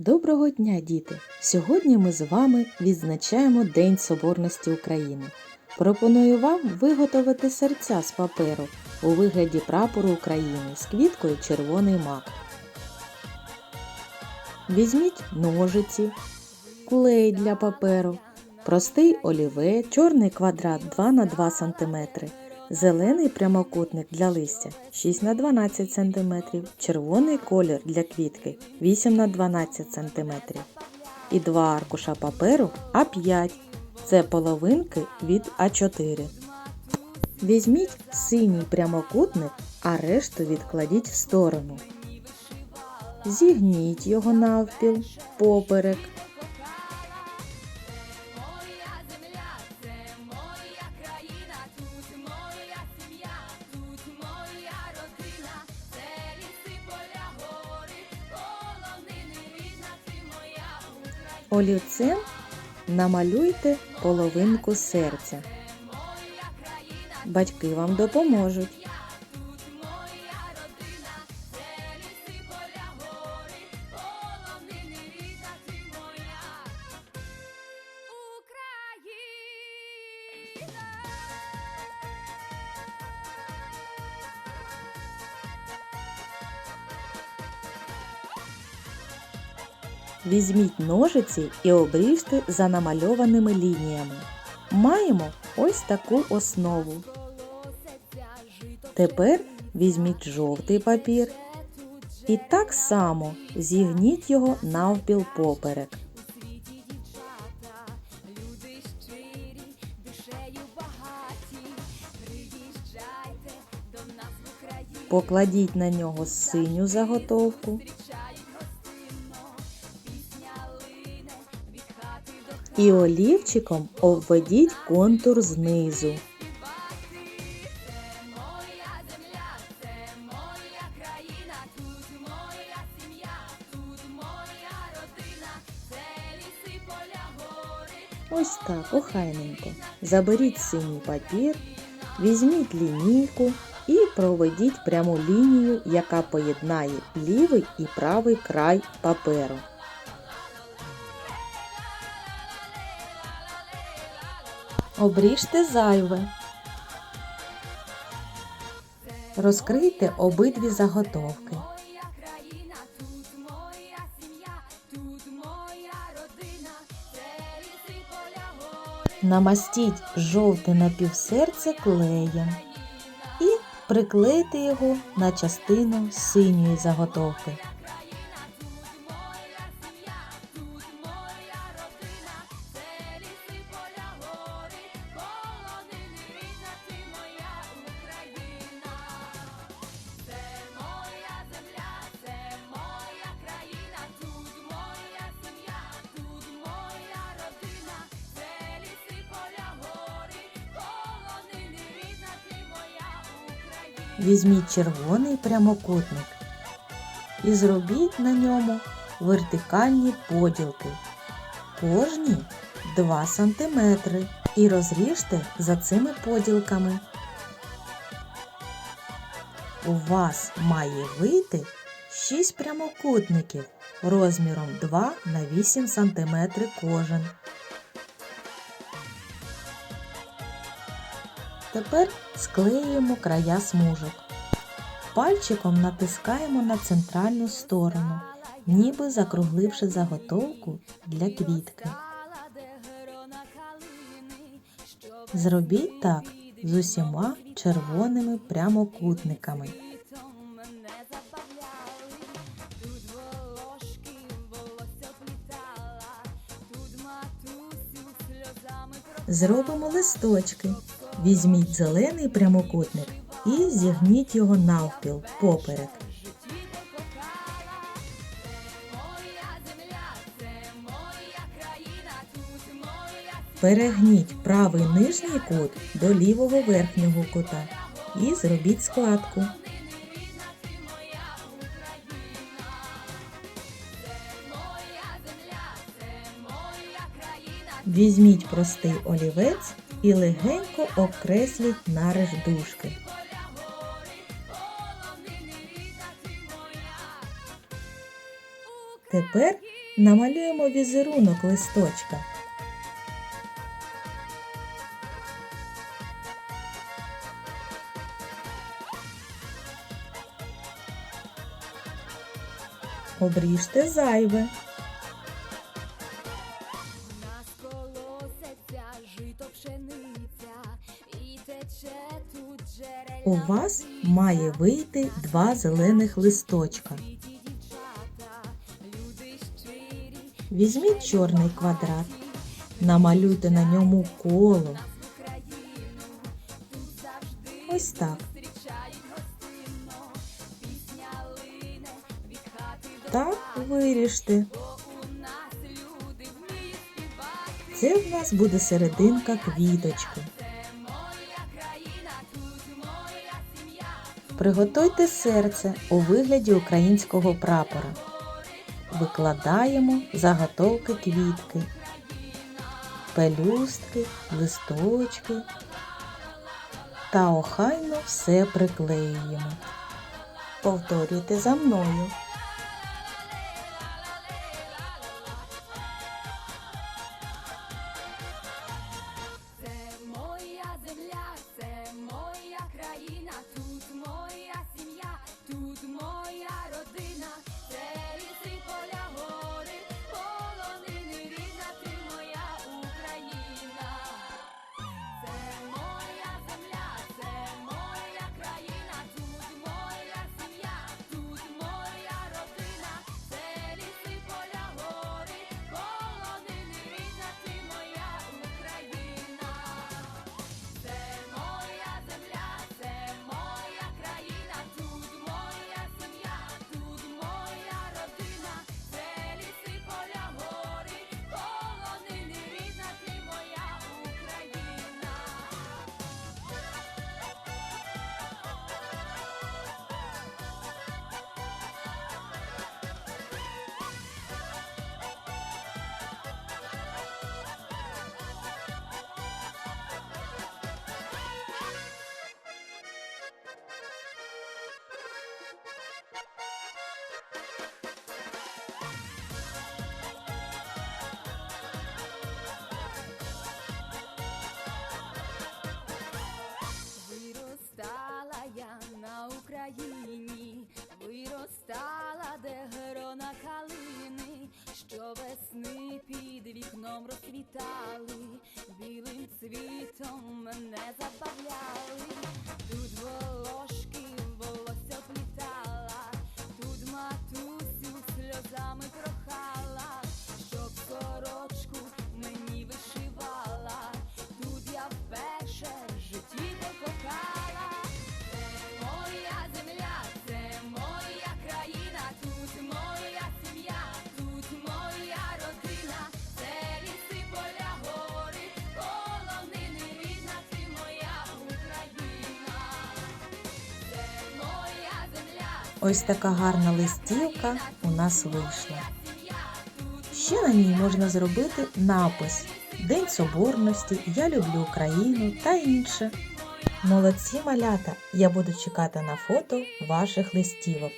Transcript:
Доброго дня, діти! Сьогодні ми з вами відзначаємо День Соборності України. Пропоную вам виготовити серця з паперу у вигляді прапору України з квіткою червоний мак. Візьміть ножиці, клей для паперу, простий олівець, чорний квадрат 2 на 2 см, зелений прямокутник для листя 6 на 12 см, червоний колір для квітки 8 на 12 см і два аркуша паперу А5. Це половинки від А4. Візьміть синій прямокутник, а решту відкладіть в сторону. Зігніть його навпіл, поперек. Олівцем намалюйте половинку серця. Батьки вам допоможуть. Візьміть ножиці і обріжте за намальованими лініями. Маємо ось таку основу. Тепер візьміть жовтий папір і так само зігніть його навпіл поперек. Покладіть на нього синю заготовку і олівчиком обведіть контур знизу. Ось так, охайненько. Заберіть синій папір, візьміть лінійку і проведіть пряму лінію, яка поєднає лівий і правий край паперу. Обріжте зайве. Розкрийте обидві заготовки. Намастіть жовте напівсерце клеєм і приклейте його на частину синьої заготовки. Візьміть червоний прямокутник і зробіть на ньому вертикальні поділки. Кожні 2 см і розріжте за цими поділками. У вас має вийти 6 прямокутників розміром 2 на 8 см кожен. Тепер склеюємо края смужок. Пальчиком натискаємо на центральну сторону, ніби закругливши заготовку для квітки. Зробіть так з усіма червоними прямокутниками. Зробимо листочки. Візьміть зелений прямокутник і зігніть його навпіл поперек. Перегніть правий нижній кут до лівого верхнього кута і зробіть складку. Візьміть простий олівець і легенько окресліть нариж дужки. Тепер намалюємо візерунок листочка. Обріжте зайве. У вас має вийти два зелених листочка. Візьміть чорний квадрат, намалюйте на ньому коло. Ось так. Так співати. Це в нас буде серединка квіточки. Приготуйте серце у вигляді українського прапора. Викладаємо заготовки квітки, пелюстки, листочки та охайно все приклеюємо. Повторюйте за мною. Ось така гарна листівка у нас вийшла. Ще на ній можна зробити напис День Соборності, Я люблю Україну та інше. Молодці малята! Я буду чекати на фото ваших листівок.